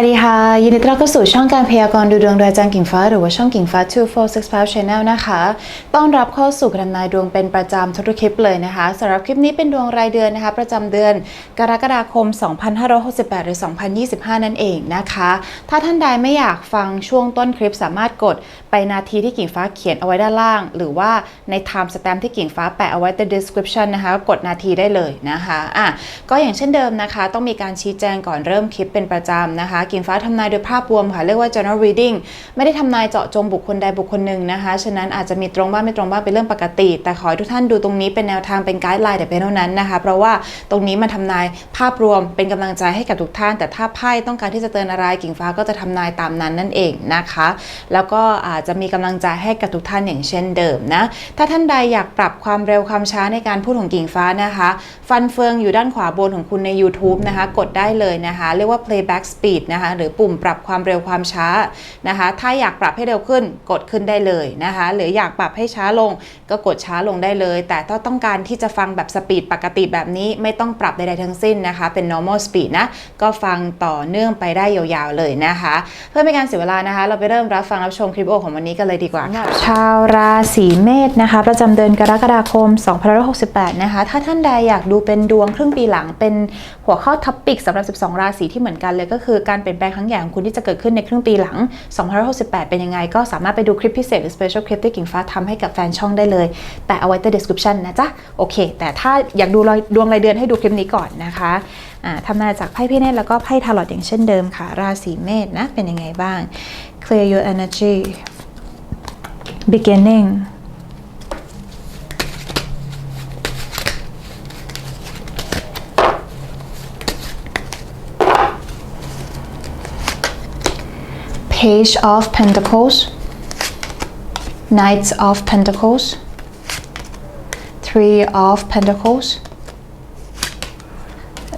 วัสดีค่ะ ยินดีต้อนรับเข้าสู่ช่องการพยากรณ์ดูดวงโดยอาจารย์กิ่งฟ้า หรือว่าช่องกิ่งฟ้า 2465 Channel นะคะต้อนรับเข้าสู่การทำนายดวงเป็นประจำทุกคลิปเลยนะคะสำหรับคลิปนี้เป็นดวงรายเดือนนะคะ ประจำเดือนกรกฎาคม 2568 หรือ 2025 นั่นเองนะคะ ถ้าท่านใดไม่อยากฟังช่วงต้นคลิปสามารถกดไปนาทีที่กิ่งฟ้าเขียนเอาไว้ด้านล่าง หรือว่าใน time stamp ที่กิ่งฟ้าแปะเอาไว้ใน description นะคะกดนาทีได้เลยนะคะอะก็อย่างเช่นเดิมนะคะ ต้องมีการชี้แจงก่อนเริ่มคลิปเป็นประจำนะคะ กิ่งฟ้าทำนายโดยภาพรวมค่ะ เรียกว่า general reading ไม่ได้ทำนายเจาะจงบุคคลใดบุคคลหนึ่งนะคะฉะนั้นอาจจะมีตรงบ้างไม่ตรงบ้างเป็นเรื่องปกติ แต่ขอให้ทุกท่านดูตรงนี้เป็นแนวทางเป็นไกด์ไลน์แต่เพียงเท่านั้นนะคะ เพราะว่าตรงนี้มันทำนายภาพรวมเป็นกำลังใจให้กับทุกท่าน แต่ถ้าไพ่ต้องการที่จะเตือนอะไรกิ่งฟ้าก็จะทำนายตามนั้นนั่นเองนะคะ แล้วก็อาจจะมีกำลังใจให้กับทุกท่านอย่างเช่นเดิมนะ ถ้าท่านใดอยากปรับความเร็วความช้าในการพูดของกิ่งฟ้านะคะ ฟันเฟืองอยู่ด้านขวาบนของคุณใน YouTube นะคะ กดได้เลยนะคะ เรียกว่า playback speed นะคะ หรือปุ่มปรับความเร็วความช้านะคะ ถ้าอยากปรับให้เร็วขึ้นกดขึ้นได้เลยนะคะ หรืออยากปรับให้ช้าลงก็กดช้าลงได้เลย แต่ถ้าต้องการที่จะฟังแบบสปีดปกติแบบนี้ไม่ต้องปรับใดๆทั้งสิ้นนะคะ เป็น normal speed นะ ก็ฟังต่อเนื่องไปได้ยาวๆเลยนะคะ เพื่อไม่การเสียเวลานะคะ เราไปเริ่มรับฟังรับชมคลิปวิดีโอของวันนี้กันเลยดีกว่าค่ะชาวราศีเมษนะคะ ประจำเดือนกรกฎาคม2568 นะคะ ถ้าท่านใดอยากดูเป็นดวงครึ่งปีหลังเป็นหัวข้อท็อปิกสำหรับ 12 ราศีที่เหมือนกันเลย ก็คือการเปลี่ยนแปลงครั้งใหญ่ของคุณที่จะเกิดขึ้นในครึ่งปีหลัง2568 เป็นยังไง ก็สามารถไปดูคลิปพิเศษหรือ special clip ที่กิ่งฟ้าทำให้กับแฟนช่องได้เลย แต่เอาไว้ใต้ description นะจ๊ะโอเค แต่ถ้าอยากดูดวงรายเดือนให้ดูคลิปนี้ก่อนนะคะทำนายจากไพ่พี่เนตแล้วก็ไพ่ทาร์ลอตอย่างเช่นเดิมค่ะ ราศีเมษนะเป็นยังไงบ้าง clear your energy beginning Page of Pentacles, Knights of Pentacles, Three of Pentacles,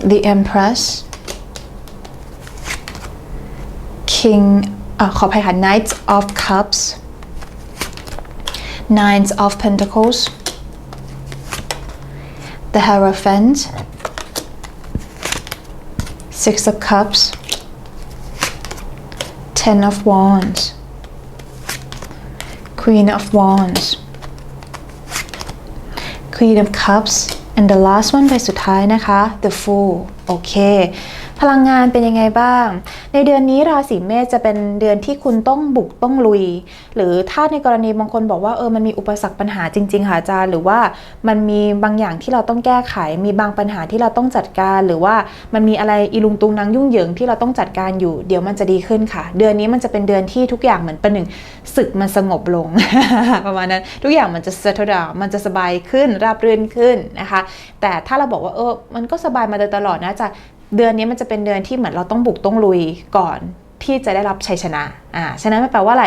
the Empress, King อ่ะขออภัยค่ะ Knights of Cups, Nines of Pentacles, the Hierophant, Six of Cups, Ten of Wands, Queen of Wands, Queen of Cups and the last one ใบสุดท้ายนะคะ The Fool โอเค พลังงานเป็นยังไงบ้าง ในเดือนนี้ราศีเมษจะเป็นเดือนที่คุณต้องบุกต้องลุย หรือถ้าในกรณีบางคนบอกว่าเออมันมีอุปสรรคปัญหาจริง ๆ ค่ะอาจารย์ หรือว่ามันมีบางอย่างที่เราต้องแก้ไข มีบางปัญหาที่เราต้องจัดการ หรือว่ามันมีอะไรอีลุงตุงนังยุ่งเหยิงที่เราต้องจัดการอยู่ เดี๋ยวมันจะดีขึ้นค่ะ เดือนนี้มันจะเป็นเดือนที่ทุกอย่างเหมือนเป็นหนึ่งศึกมันสงบลง ประมาณนั้นทุกอย่างมันจะ settle down มันจะสบายขึ้นราบรื่นขึ้นนะคะ แต่ถ้าเราบอกว่าเออมันก็สบายมาโดยตลอดนะจ๊ะ เดือนนี้มันจะเป็นเดือนที่เหมือนเราต้องบุกต้องลุยก่อนที่จะได้รับชัยชนะ อ่าฉะนั้นไม่แปลว่าอะไร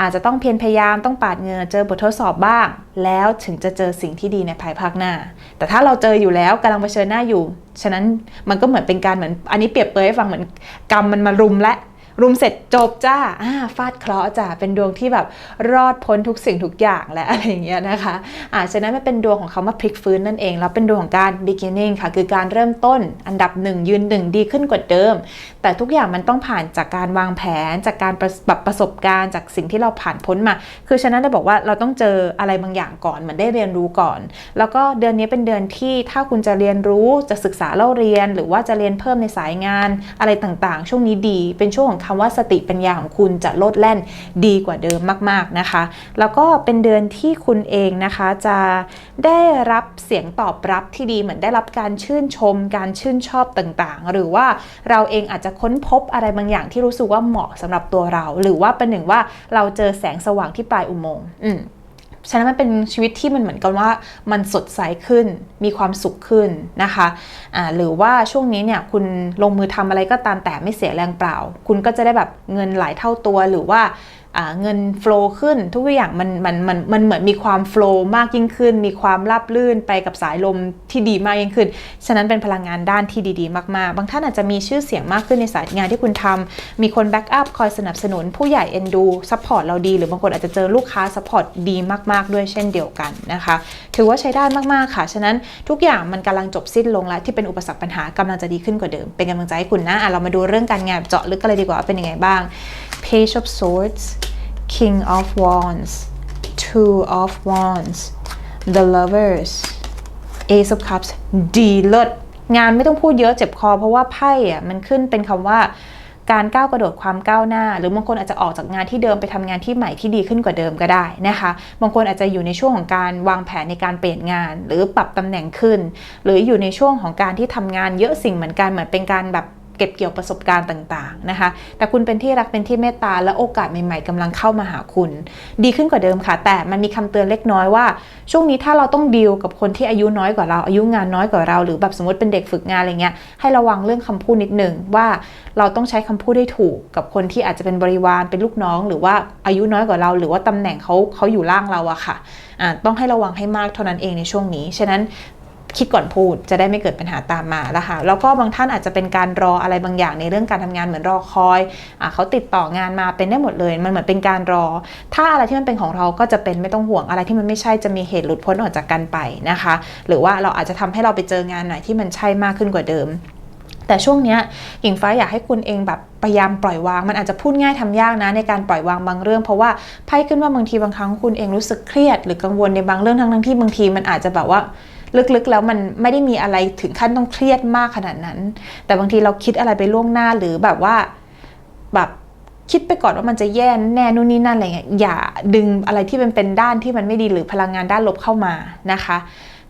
อาจจะต้องเพียรพยายามต้องปาดเงื่อเจอบททดสอบบ้าง แล้วถึงจะเจอสิ่งที่ดีในภายภาคหน้า แต่ถ้าเราเจออยู่แล้วกำลังเผชิญหน้าอยู่ ฉะนั้นมันก็เหมือนเป็นการเหมือน อันนี้เปรียบเปรยให้ฟังเหมือนกรรมมันมารุมและ รุมเสร็จจบจ้าอ่าฟาดเคราะห์จ้าเป็นดวงที่แบบรอดพ้นทุกสิ่งทุกอย่างและอะไรอย่างเงี้ยนะคะอ่าฉะนั้นมันเป็นดวงของเขามาพลิกฟื้นนั่นเอง แล้วเป็นดวงของการ beginning ค่ะ คือการเริ่มต้นอันดับหนึ่งยืนหนึ่งดีขึ้นกว่าเดิม แต่ทุกอย่างมันต้องผ่านจากการวางแผน จากการประแบบประสบการณ์ จากสิ่งที่เราผ่านพ้นมา คือฉะนั้นได้บอกว่าเราต้องเจออะไรบางอย่างก่อนเหมือนได้เรียนรู้ก่อน แล้วก็เดือนนี้เป็นเดือนที่ถ้าคุณจะเรียนรู้จะศึกษาเล่าเรียน หรือว่าจะเรียนเพิ่มในสายงานอะไรต่างๆ ช่วงนี้ดี เป็นช่วงของคำว่าสติปัญญาของคุณจะลดแล่นดีกว่าเดิมมาก ๆนะคะ แล้วก็เป็นเดือนที่คุณเองนะคะจะได้รับเสียงตอบรับที่ดีเหมือนได้รับการชื่นชม การชื่นชอบต่างๆ หรือว่าเราเองอาจจะค้นพบอะไรบางอย่างที่รู้สึกว่าเหมาะสำหรับตัวเรา หรือว่าเป็นหนึ่งว่าเราเจอแสงสว่างที่ปลายอุโมงค์อืมฉะนั้นมันเป็นชีวิตที่มันเหมือนกันว่ามันสดใสขึ้น มีความสุขขึ้นนะคะอ่าหรือว่าช่วงนี้เนี่ยคุณลงมือทำอะไรก็ตามแต่ไม่เสียแรงเปล่า คุณก็จะได้แบบเงินหลายเท่าตัวหรือว่าอ่า เงิน flow ขึ้นทุกอย่างมันมันมันมันเหมือนมีความ flow มากยิ่งขึ้น มีความราบลื่นไปกับสายลมที่ดีมากยิ่งขึ้น ฉะนั้นเป็นพลังงานด้านที่ดีๆ มากๆ บางท่านอาจจะมีชื่อเสียงมากขึ้นในสายงานที่คุณทำมีคนแบ็กอัพคอยสนับสนุนผู้ใหญ่เอ็นดูซัพพอร์ตเราดี หรือบางคนอาจจะเจอลูกค้าซัพพอร์ตดีมาก ๆ ด้วยเช่นเดียวกันนะคะ ถือว่าใช้ได้มากๆค่ะ ฉะนั้นทุกอย่างมันกำลังจบสิ้นลงแล้วที่เป็นอุปสรรคปัญหากำลังจะดีขึ้นกว่าเดิม เป็นกำลังใจให้คุณนะอะเรามาดูเรื่องการงานเจาะลึกกันเลยดีกว่าเป็นยังไงบ้าง Page of Swords King of Wands Two of Wands The Lovers Ace of Cups ดีเลิศงานไม่ต้องพูดเยอะเจ็บคอ เพราะว่าไพ่อะมันขึ้นเป็นคำว่าการก้าวกระโดดความก้าวหน้า หรือบางคนอาจจะออกจากงานที่เดิมไปทำงานที่ใหม่ที่ดีขึ้นกว่าเดิมก็ได้นะคะบางคนอาจจะอยู่ในช่วงของการวางแผนในการเปลี่ยนงาน หรือปรับตำแหน่งขึ้น หรืออยู่ในช่วงของการที่ทำงานเยอะสิ่งเหมือนกันเหมือนเป็นการแบบ เก็บเกี่ยวประสบการณ์ต่างๆนะคะ แต่คุณเป็นที่รักเป็นที่เมตตาและโอกาสใหม่ๆกำลังเข้ามาหาคุณ ดีขึ้นกว่าเดิมค่ะ แต่มันมีคำเตือนเล็กน้อยว่า ช่วงนี้ถ้าเราต้องดีลกับคนที่อายุน้อยกว่าเรา อายุงานน้อยกว่าเรา หรือแบบสมมติเป็นเด็กฝึกงานอะไรเงี้ย ให้ระวังเรื่องคำพูดนิดหนึ่งว่าเราต้องใช้คำพูดได้ถูกกับคนที่อาจจะเป็นบริวารเป็นลูกน้อง หรือว่าอายุน้อยกว่าเรา หรือว่าตำแหน่งเขาเขาอยู่ล่างเราอะค่ะต้องให้ระวังให้มากเท่านั้นเองในช่วงนี้ ฉะนั้น คิดก่อนพูดจะได้ไม่เกิดปัญหาตามมาแล้วค่ะแล้วก็บางท่านอาจจะเป็นการรออะไรบางอย่างในเรื่องการทำงานเหมือนรอคอยอเขาติดต่องานมาเป็นได้หมดเลย มันเหมือนเป็นการรอ ถ้าอะไรที่มันเป็นของเราก็จะเป็นไม่ต้องห่วงอะไรที่มันไม่ใช่จะมีเหตุหลุดพ้นออกจากกันไปนะคะ หรือว่าเราอาจจะทำให้เราไปเจองานไหนที่มันใช่มากขึ้นกว่าเดิมแต่ช่วงนี้หญิงฟ้าอยากให้คุณเองแบบพยายามปล่อยวาง มันอาจจะพูดง่ายทำยากนะในการปล่อยวางบางเรื่อง เพราะว่าไพ่ขึ้นว่าบางทีบางครั้งคุณเองรู้สึกเครียด หรือกังวลในบางเรื่องทั้งทั้งที่บางทีมันอาจจะแบบว่า ลึกๆแล้วมันไม่ได้มีอะไรถึงขั้นต้องเครียดมากขนาดนั้น แต่บางทีเราคิดอะไรไปล่วงหน้าหรือแบบว่าแบบคิดไปก่อนว่ามันจะแย่แน่นู่นนี่นั่นอะไรเงี้ยอย่าดึงอะไรที่มันเป็นด้านที่มันไม่ดีหรือพลังงานด้านลบเข้ามานะคะ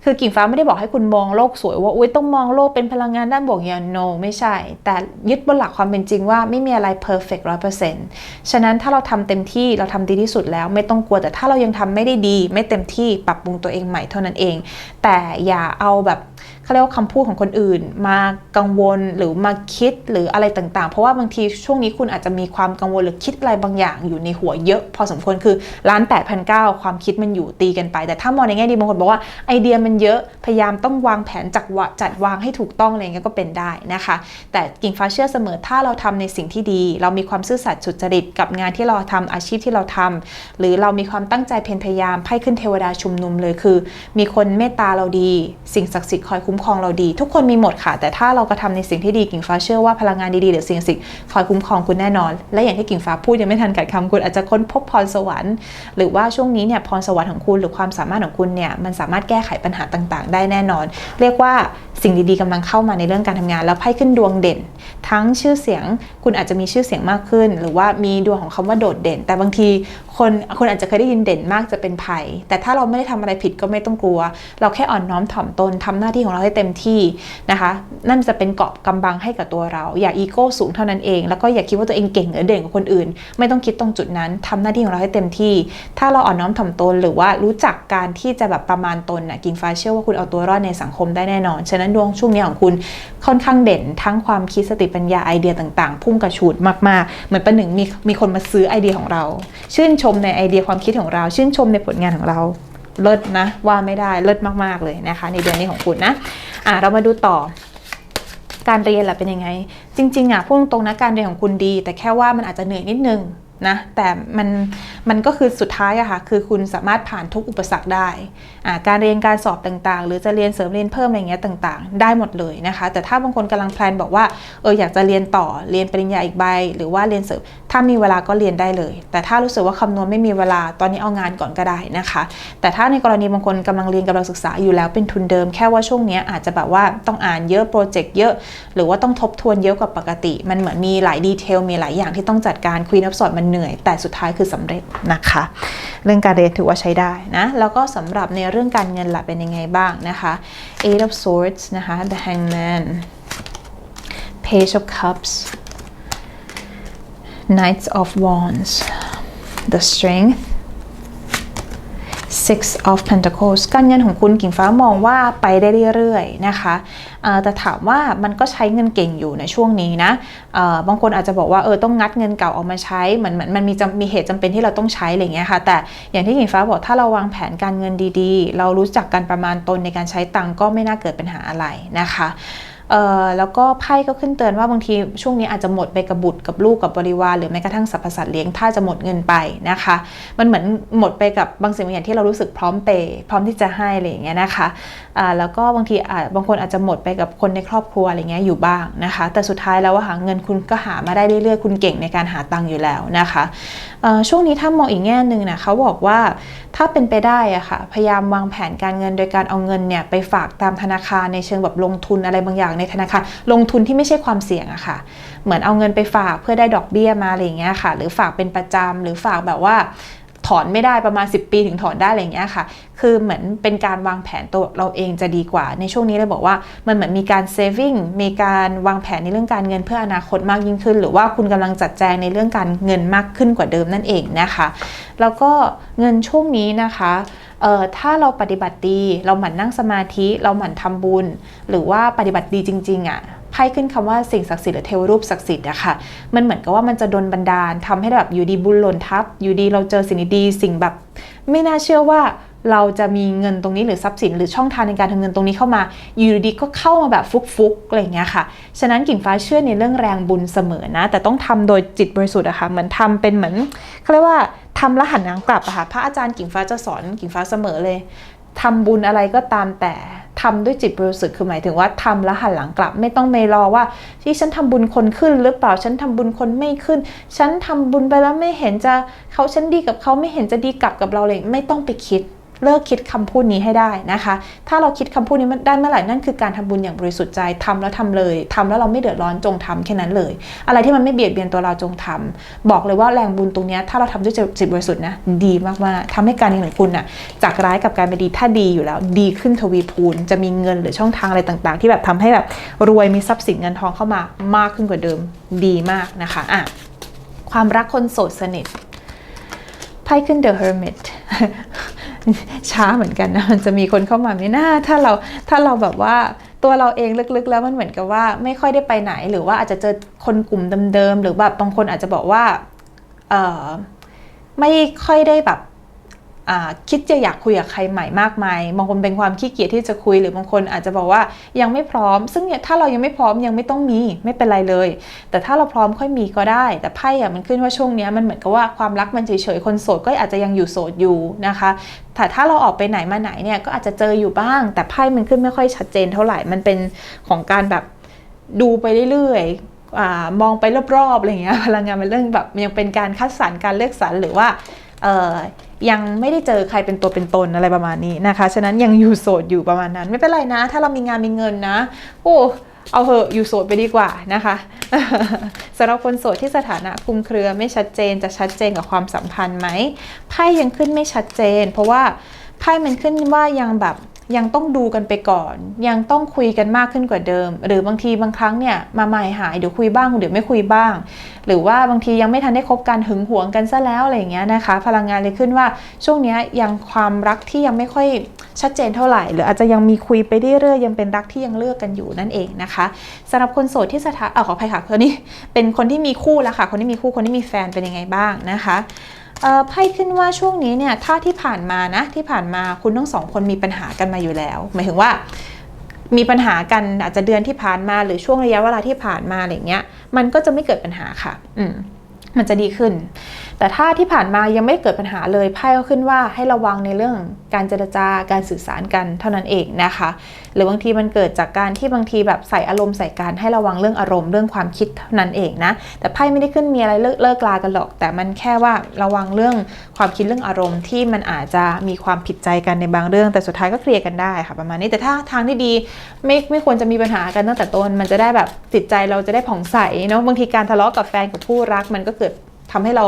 คือกิ่งฟ้าไม่ได้บอกให้คุณมองโลกสวยว่าอุ้ยต้องมองโลกเป็นพลังงานด้านบวกอย่าง no ไม่ใช่ แต่ยึดบนหลักความเป็นจริงว่าไม่มีอะไร perfect ร้อยเปอร์เซ็นต์ฉะนั้นถ้าเราทำเต็มที่เราทำดีที่สุดแล้ว ไม่ต้องกลัวแต่ถ้าเรายังทำไม่ได้ดี ไม่เต็มที่ปรับปรุงตัวเองใหม่เท่านั้นเอง แต่อย่าเอาแบบ เขาเรียกว่าคำพูดของคนอื่น มากังวลหรือมาคิดหรืออะไรต่างๆ เพราะว่าบางทีช่วงนี้คุณอาจจะมีความกังวลหรือคิดอะไรบางอย่างอยู่ในหัวเยอะ พอสมควรคือล้านแปดพันเก้าความคิดมันอยู่ตีกันไป แต่ถ้ามองในแง่ดีบางคนบอกว่าไอเดียมันเยอะพยายามต้องวางแผนจัดวจัดวางให้ถูกต้องอะไรเงี้ยก็เป็นได้นะคะ แต่กิ่งฟ้าเชื่อเสมอถ้าเราทำในสิ่งที่ดี เรามีความซื่อสัตย์สุจริตกับงานที่เราทำอาชีพที่เราทำหรือเรามีความตั้งใจเพียรพยายามไพ่ขึ้นเทวดาชุมนุมเลยคือ มีคนเมตตาเราดี สิ่งศักดิ์สิทธิ์คอยคุ้มครองเราดี ทุกคนมีหมดค่ะ แต่ถ้าเรากระทำในสิ่งที่ดีกิ่งฟ้าเชื่อว่าพลังงานดีๆหรือสิ่งสิทธิ์คอยคุ้มครองคุณแน่นอน และอย่างที่กิ่งฟ้าพูดยังไม่ทันกัดคำคุณอาจจะค้นพบพรสวรรค์ หรือว่าช่วงนี้เนี่ยพรสวรรค์ของคุณหรือความสามารถของคุณเนี่ยมันสามารถแก้ไขปัญหาต่างๆ ได้แน่นอน เรียกว่าสิ่งดีๆกำลังเข้ามาในเรื่องการทำงาน แล้วไพ่ขึ้นดวงเด่น ทั้งชื่อเสียงคุณอาจจะมีชื่อเสียงมากขึ้น หรือว่ามีดวงของคำว่าโดดเด่น แต่บางทีคนคนอาจจะเคยได้ยินเด่นมากจะเป็นภัย แต่ถ้าเราไม่ได้ทำอะไรผิดก็ไม่ต้องกลัว เราแค่อ่อนน้อมถ่อมตนทำหน้าที่ของเราให้เต็มที่นะคะ นั่นจะเป็นเกราะกำบังให้กับตัวเรา อย่าอีโก้สูงเท่านั้นเอง แล้วก็อย่าคิดว่าตัวเองเก่งหรือเด่นกว่าคนอื่น ไม่ต้องคิดตรงจุดนั้นทำหน้าที่ของเราให้เต็มที่ ถ้าเราอ่อนน้อมถ่อมตนหรือว่ารู้จักการที่จะแบบประมาณตนน่ะกิงฟ้าเชื่อว่าคุณเอาตัวรอดในสังคมได้แน่นอน ฉะนั้นดวงช่วงนี้ของคุณค่อนข้างเด่น ทั้งความคิดสติปัญญาไอเดียต่างๆ พุ่งกระฉูดมากๆ เหมือนประหนึ่งมีมีคนมาซื้อไอเดียของเรา ชื่นชมในไอเดียความคิดของเรา ชื่นชมในผลงานของเรา เลิศนะว่าไม่ได้เลิศมากๆเลยนะคะ ในเดือนนี้ของคุณนะอะเรามาดูต่อการเรียนล่ะเป็นยังไง จริงๆอะพูดตรงๆนะการเรียนของคุณดี แต่แค่ว่ามันอาจจะเหนื่อยนิดนึง นะแต่มันมันก็คือสุดท้ายอะค่ะคือคุณสามารถผ่านทุกอุปสรรคได้การเรียนการสอบต่างๆ หรือจะเรียนเสริมเรียนเพิ่มอะไรเงี้ยต่างๆ ได้หมดเลยนะคะ แต่ถ้าบางคนกำลังแพลนบอกว่าเอออยากจะเรียนต่อเรียนปริญญาอีกใบ หรือว่าเรียนเสริมถ้ามีเวลาก็เรียนได้เลย แต่ถ้ารู้สึกว่าคำนวณไม่มีเวลาตอนนี้เอางานก่อนก็ได้นะคะ แต่ถ้าในกรณีบางคนกำลังเรียนกำลังศึกษาอยู่แล้วเป็นทุนเดิมแค่ว่าช่วงนี้อาจจะแบบว่าต้องอ่านเยอะโปรเจกต์เยอะ หรือว่าต้องทบทวนเยอะกว่าปกติ มันเหมือนมีหลายดีเทลมีหลายอย่างที่ต้องจัดการคุยนับสอดมันมันเหนื่อย แต่สุดท้ายคือสำเร็จนะคะ เรื่องการเรียนถือว่าใช้ได้นะ แล้วก็สำหรับในเรื่องการเงินล่ะเป็นยังไงบ้างนะคะ Eight of Swords นะคะ The Hangman Page of Cups Knights of Wands The Strength Six of Pentacles การเงินของคุณกิ่งฟ้ามองว่าไปได้เรื่อยๆนะคะแต่ถามว่ามันก็ใช้เงินเก่งอยู่ในช่วงนี้นะบางคนอาจจะบอกว่าเออต้องงัดเงินเก่าออกมาใช้เหมือนเหมือนมันมีมีเหตุจำเป็นที่เราต้องใช้อะไรเงี้ยค่ะ แต่อย่างที่กิ่งฟ้าบอกถ้าเราวางแผนการเงินดีๆ เรารู้จักการประมาณตนในการใช้ตังค์ก็ไม่น่าเกิดปัญหาอะไรนะคะ แล้วก็ไพ่ก็ขึ้นเตือนว่าบางทีช่วงนี้อาจจะหมดไปกับบุตรกับลูกกับบริวารหรือแม้กระทั่งสรรพสัตว์เลี้ยงถ้าจะหมดเงินไปนะคะ มันเหมือนหมดไปกับบางสิ่งบางอย่างที่เรารู้สึกพร้อมเปย์พร้อมที่จะให้อะไรอย่างเงี้ยนะคะแล้วก็บางทีอาจบางคนอาจจะหมดไปกับคนในครอบครัวอะไรเงี้ยอยู่บ้างนะคะ แต่สุดท้ายแล้วว่าหาเงินคุณก็หามาได้เรื่อยๆ คุณเก่งในการหาตังค์อยู่แล้วนะคะช่วงนี้ถ้ามองอีกแง่หนึ่งนะเขาบอกว่าถ้าเป็นไปได้อะค่ะพยายามวางแผนการเงินโดยการเอาเงินเนี่ยไปฝากตามธนาคารในเชิงแบบลงทุนอะไรบางอย่างในธนาคารลงทุนที่ไม่ใช่ความเสี่ยงอะค่ะ เหมือนเอาเงินไปฝากเพื่อได้ดอกเบี้ยมาอะไรอย่างเงี้ยค่ะ หรือฝากเป็นประจำหรือฝากแบบว่า ถอนไม่ได้ประมาณ 10 ปีถึงถอนได้อะไรอย่างเงี้ยค่ะ คือเหมือนเป็นการวางแผนตัวเราเองจะดีกว่า ในช่วงนี้เลยบอกว่ามันเหมือนมีการ saving มีการวางแผนในเรื่องการเงินเพื่ออนาคตมากยิ่งขึ้น หรือว่าคุณกำลังจัดแจงในเรื่องการเงินมากขึ้นกว่าเดิมนั่นเองนะคะ แล้วก็เงินช่วงนี้นะคะเอ่อถ้าเราปฏิบัติดี เราหมั่นนั่งสมาธิ เราหมั่นทำบุญ หรือว่าปฏิบัติดีจริงๆอะ่ะ ไพ่ขึ้นคำว่าสิ่งศักดิ์สิทธิ์หรือเทวรูปศักดิ์สิทธิ์อะค่ะ มันเหมือนกับว่ามันจะดนบันดาลทำให้แบบอยู่ดีบุญหล่นทับ อยู่ดีเราเจอสิ่งดีสิ่งแบบ ไม่น่าเชื่อว่าเราจะมีเงินตรงนี้หรือทรัพย์สินหรือช่องทางในการทำเงินตรงนี้เข้ามา อยู่ดีก็เข้ามาแบบฟุกๆอะไรอย่างเงี้ยค่ะ ฉะนั้นกิ่งฟ้าเชื่อในเรื่องแรงบุญเสมอนะ แต่ต้องทำโดยจิตบริสุทธิ์อะค่ะเหมือนทำเป็นเหมือนเขาเรียกว่าทำแล้วหันหลังกลับอะค่ะพระอาจารย์กิ่งฟ้าจะสอนกิ่งฟ้าเสมอเลยทำบุญอะไรก็ตามแต่ ทำด้วยจิตบริสุทธิ์คือหมายถึงว่าทำแล้วหันหลังกลับ ไม่ต้องไปรอว่าที่ฉันทำบุญคนขึ้นหรือเปล่าฉันทำบุญคนไม่ขึ้น ฉันทำบุญไปแล้วไม่เห็นจะเขาฉันดีกับเขาไม่เห็นจะดีกลับกับเราเลย ไม่ต้องไปคิด เลิกคิดคำพูดนี้ให้ได้นะคะ ถ้าเราคิดคำพูดนี้ได้เมื่อไหร่นั่นคือการทำบุญอย่างบริสุทธิ์ใจทำแล้วทำเลยทำแล้วเราไม่เดือดร้อนจงทำแค่นั้นเลย อะไรที่มันไม่เบียดเบียนตัวเราจงทำบอกเลยว่าแรงบุญตรงนี้ถ้าเราทำด้วยจิตบริสุทธิ์นะดีมากๆทำให้การเงินของคุณน่ะจากร้ายกับการเป็นดีถ้าดีอยู่แล้ว ดีขึ้นทวีคูณจะมีเงินหรือช่องทางอะไรต่างๆ ที่แบบทำให้แบบรวยมีทรัพย์สินเงินทองเข้ามามากขึ้นกว่าเดิมดีมากนะคะอะความรักคนโสดสนิทไพ่ขึ้น The Hermit ช้าเหมือนกันนะมันจะมีคนเข้ามาไม่น่าถ้าเราถ้าเราแบบว่าตัวเราเองลึกๆ แล้วมันเหมือนกับว่าไม่ค่อยได้ไปไหน หรือว่าอาจจะเจอคนกลุ่มเดิมๆหรือแบบบางคนอาจจะบอกว่าเออไม่ค่อยได้แบบ คิดจะอยากคุยกับใครใหม่มากมายบางคนเป็นความขี้เกียจที่จะคุยหรือบางคนอาจจะบอกว่ายังไม่พร้อม ซึ่งเนี่ยถ้าเรายังไม่พร้อมยังไม่ต้องมีไม่เป็นไรเลย แต่ถ้าเราพร้อมค่อยมีก็ได้ แต่ไพ่อะมันขึ้นว่าช่วงนี้มันเหมือนกับว่าความรักมันเฉยๆคนโสดก็อาจจะยังอยู่โสดอยู่นะคะแต่ถ้าเราออกไปไหนมาไหนเนี่ยก็อาจจะเจออยู่บ้าง แต่ไพ่มันขึ้นไม่ค่อยชัดเจนเท่าไหร่มันเป็นของการแบบดูไปเรื่อยๆมองไปรอบๆอะไรเงี้ยพลังงานมันเรื่องแบบยังเป็นการคัดสรรการเลือกสรรหรือว่าเออ ยังไม่ได้เจอใครเป็นตัวเป็นตนอะไรประมาณนี้นะคะ ฉะนั้นยังอยู่โสดอยู่ประมาณนั้น ไม่เป็นไรนะ ถ้าเรามีงานมีเงินนะ โอ้เอาเหอะอยู่โสดไปดีกว่านะคะสำหรับคนโสดที่สถานะคุมเครือไม่ชัดเจนจะชัดเจนกับความสัมพันธ์ไหมไพ่ยังขึ้นไม่ชัดเจน เพราะว่าไพ่มันขึ้นว่ายังแบบ ยังต้องดูกันไปก่อน ยังต้องคุยกันมากขึ้นกว่าเดิม หรือบางทีบางครั้งเนี่ยมาใหม่หายเดี๋ยวคุยบ้างเดี๋ยวไม่คุยบ้าง หรือว่าบางทียังไม่ทันได้คบกันหึงหวงกันซะแล้วอะไรอย่างเงี้ยนะคะ พลังงานเลยขึ้นว่าช่วงนี้ยังความรักที่ยังไม่ค่อยชัดเจนเท่าไหร่ หรืออาจจะยังมีคุยไปเรื่อยๆยังเป็นรักที่ยังเลือกกันอยู่นั่นเองนะคะสำหรับคนโสดที่สถาเออขออภัยค่ะคนนี้เป็นคนที่มีคู่แล้วค่ะคนที่มีคู่คนที่มีแฟนเป็นยังไงบ้างนะคะ ไพ่ขึ้นว่าช่วงนี้เนี่ยถ้าที่ผ่านมานะที่ผ่านมาคุณทั้งสองคนมีปัญหากันมาอยู่แล้ว หมายถึงว่ามีปัญหากันอาจจะเดือนที่ผ่านมาหรือช่วงระยะเวลาที่ผ่านมาอะไรเงี้ย มันก็จะไม่เกิดปัญหาค่ะ อืมมันจะดีขึ้น แต่ถ้าที่ผ่านมายังไม่เกิดปัญหาเลยไพ่ก็ขึ้นว่าให้ระวังในเรื่องการเจรจาการสื่อสารกันเท่านั้นเองนะคะ หรือบางทีมันเกิดจากการที่บางทีแบบใส่อารมณ์ใส่การให้ระวังเรื่องอารมณ์เรื่องความคิดเท่านั้นเองนะ แต่ไพ่ไม่ได้ขึ้นมีอะไรเลิกเลิกลากันหรอก แต่มันแค่ว่าระวังเรื่องความคิดเรื่องอารมณ์ที่มันอาจจะมีความผิดใจกันในบางเรื่อง แต่สุดท้ายก็เคลียร์กันได้ค่ะประมาณนี้แต่ถ้าทางที่ดีไม่ไม่ควรจะมีปัญหากันตั้งแต่ต้นมันจะได้แบบจิตใจเราจะได้ผ่องใสเนาะบางทีการทะเลาะกับแฟนกับผู้รักมันก็เกิด ทำให้เรา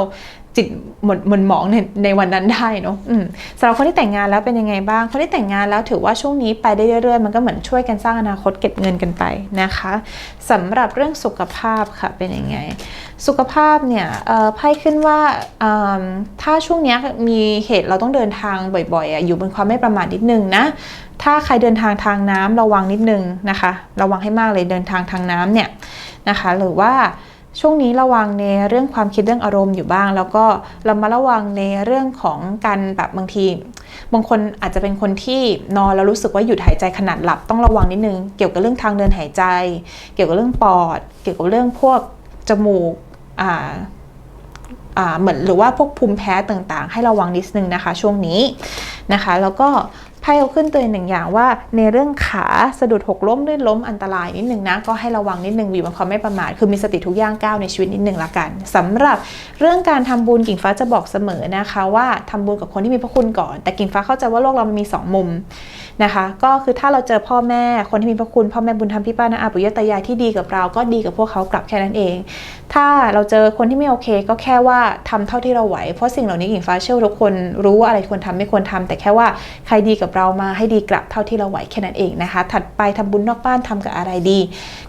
จิตหมดหมดหมองในในวันนั้นได้เนาะสำหรับคนที่แต่งงานแล้วเป็นยังไงบ้าง คนที่แต่งงานแล้วถือว่าช่วงนี้ไปได้เรื่อยๆ มันก็เหมือนช่วยกันสร้างอนาคตเก็บเงินกันไปนะคะสำหรับเรื่องสุขภาพค่ะเป็นยังไง สุขภาพเนี่ยไพ่ขึ้นว่าถ้าช่วงนี้มีเหตุเราต้องเดินทางบ่อยๆอยู่บนความไม่ประมาทนิดนึงนะถ้าใครเดินทางทางน้ำระวังนิดนึงนะคะ ระวังให้มากเลยเดินทางทางน้ำเนี่ยนะคะ หรือว่า ช่วงนี้ระวังในเรื่องความคิดเรื่องอารมณ์อยู่บ้าง แล้วก็เรามาระวังในเรื่องของการแบบบางที บางคนอาจจะเป็นคนที่นอนแล้วรู้สึกว่าหยุดหายใจขนาดหลับต้องระวังนิดนึง เกี่ยวกับเรื่องทางเดินหายใจ เกี่ยวกับเรื่องปอด เกี่ยวกับเรื่องพวกจมูกอ่าอ่าเหมือนหรือว่าพวกภูมิแพ้ต่างๆ ให้ระวังนิดนึงนะคะ ช่วงนี้นะคะ แล้วก็ พ่เอาขึ้นตัวหนึ่งอย่างว่า ในเรื่องขาสะดุดหกล้มลื่นล้มอันตรายนิดนึงนะ ก็ให้ระวังนิดนึงอยู่บนความไม่ประมาทคือมีสติทุกอย่างก้าวในชีวิตนิดนึงละกันสำหรับเรื่องการทำบุญกิ่งฟ้าจะบอกเสมอนะคะว่าทำบุญกับคนที่มีพระคุณก่อน แต่กิ่งฟ้าเข้าใจว่าโลกเรามันมีสองมุมนะคะ ก็คือถ้าเราเจอพ่อแม่คนที่มีพระคุณพ่อแม่บุญธรรมพี่ป้านะอาปุยตายายที่ดีกับเราก็ดีกับพวกเขากลับแค่นั้นเอง ถ้าเราเจอคนที่ไม่โอเค ก็แค่ว่าทำเท่าที่เราไหวเพราะสิ่งเหล่านี้หญิงฟ้าเชื่อทุกคนรู้ว่าอะไรควรทำไม่ควรทำแต่แค่ว่าใครดีกับเรามาให้ดีกลับเท่าที่เราไหวแค่นั้นเองนะคะ ถัดไปทำบุญนอกบ้านทำกับอะไรดี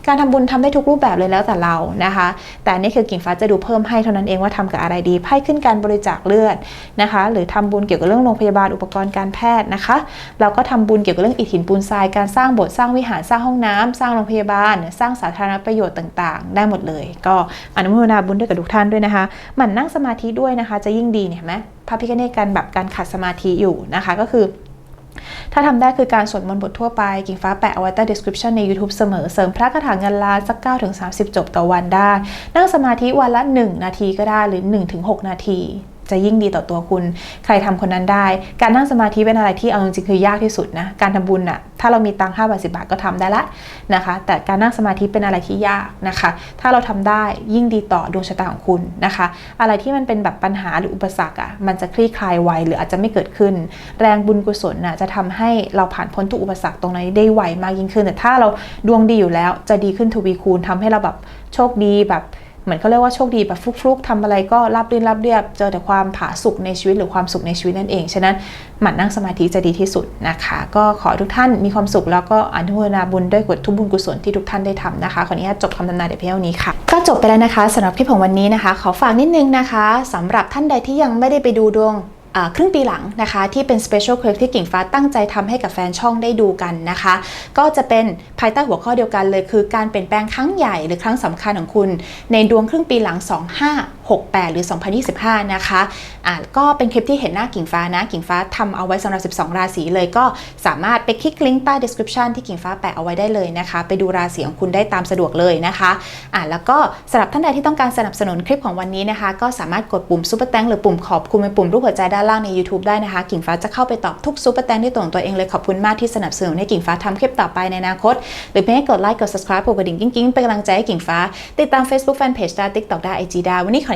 การทำบุญทำได้ทุกรูปแบบเลยแล้วแต่เรานะคะ แต่นี่คือกิ่งฟ้าจะดูเพิ่มให้เท่านั้นเองว่าทำกับอะไรดีไพ่ขึ้นการบริจาคเลือดนะคะ หรือทำบุญเกี่ยวกับเรื่องโรงพยาบาลอุปกรณ์การแพทย์นะคะแล้วก็ทำบุญเกี่ยวกับเรื่องอิฐหินปูนทรายการสร้างโบสถ์สร้างวิหารสร้างห้องน้ำสร้างโรงพยาบาล สร้างสาธารณประโยชน์ต่างๆ ได้หมดเลย ก็อนุโมทนาบุญด้วยกับทุกท่านด้วยนะคะหมั่นนั่งสมาธิด้วยนะคะ จะยิ่งดีเนี่ยเห็นไหมพระพิฆเนศการแบบการขัดสมาธิอยู่นะคะ ก็คือ ถ้าทำได้คือการสวดมนต์บททั่วไป กิ่งฟ้าแปะเอาไว้ใต้ description ใน YouTube เสมอเสริมพระคาถาเงินล้านสัก9ถึง30 จบต่อวันได้ นั่งสมาธิวันละ 1 นาทีก็ได้หรือ1ถึง6นาที จะยิ่งดีต่อตัวคุณ ใครทำคนนั้นได้ การนั่งสมาธิเป็นอะไรที่เอาจริงๆคือยากที่สุดนะ การทำบุญอะถ้าเรามีตังค์5บาท10บาทก็ทำได้ละนะคะ แต่การนั่งสมาธิเป็นอะไรที่ยากนะคะ ถ้าเราทำได้ยิ่งดีต่อดวงชะตาของคุณนะคะ อะไรที่มันเป็นแบบปัญหาหรืออุปสรรคอะมันจะคลี่คลายไวหรืออาจจะไม่เกิดขึ้น แรงบุญกุศลน่ะจะทำให้เราผ่านพ้นทุกอุปสรรคตรงนั้นได้ไวมากยิ่งขึ้น แต่ถ้าเราดวงดีอยู่แล้วจะดีขึ้นทวีคูณทำให้เราแบบโชคดีแบบ เหมือนเขาเรียกว่าโชคดีแบบฟลุกๆทำอะไรก็ราบรื่นราบเรียบ เจอแต่ความผาสุกในชีวิตหรือความสุขในชีวิตนั่นเอง ฉะนั้นหมั่นนั่งสมาธิจะดีที่สุดนะคะ ก็ขอทุกท่านมีความสุขแล้วก็อนุโมทนาบุญด้วยกฎทุบุญกุศลที่ทุกท่านได้ทำนะคะขออนุญาตจบคำทำนายเดี๋ยวเพียงนี้ค่ะ ก็จบไปแล้วนะคะสำหรับคลิปของวันนี้นะคะ ขอฝากนิดนึงนะคะสำหรับท่านใดที่ยังไม่ได้ไปดูดวง ครึ่งปีหลังนะคะที่เป็น Special Clip ที่กิ่งฟ้าตั้งใจทำให้กับแฟนช่องได้ดูกันนะคะ ก็จะเป็นภายใต้หัวข้อเดียวกันเลย คือการเปลี่ยนแปลงครั้งใหญ่หรือครั้งสำคัญของคุณ ในดวงครึ่งปีหลัง 68 หรือ 2025 นะคะอ่าก็เป็นคลิปที่เห็นหน้ากิ่งฟ้านะ กิ่งฟ้าทำเอาไว้สำหรับ 12 ราศีเลยก็สามารถไปคลิกลิงก์ใต้ description ที่กิ่งฟ้าแปะเอาไว้ได้เลยนะคะ ไปดูราศีของคุณได้ตามสะดวกเลยนะคะอ่าแล้วก็สำหรับท่านใดที่ต้องการสนับสนุนคลิปของวันนี้นะคะ ก็สามารถกดปุ่ม Super Thank หรือปุ่มขอบคุณเป็นปุ่มรูปหัวใจด้านล่างใน YouTube ได้นะคะ กิ่งฟ้าจะเข้าไปตอบทุก Super Thank ด้วยตัวของตัวเองเลยขอบคุณมากที่สนับสนุนให้กิ่งฟ้าทำคลิปต่อไปในอนาคต หรือเพียงแค่กดไลค์กด subscribe กดกระดิ่งกิ้งๆเป็นกำลังใจให้กิ่งฟ้า ติดตาม Facebook Fanpage ได้ TikTok ได้ IG ได้วันนี้ขอ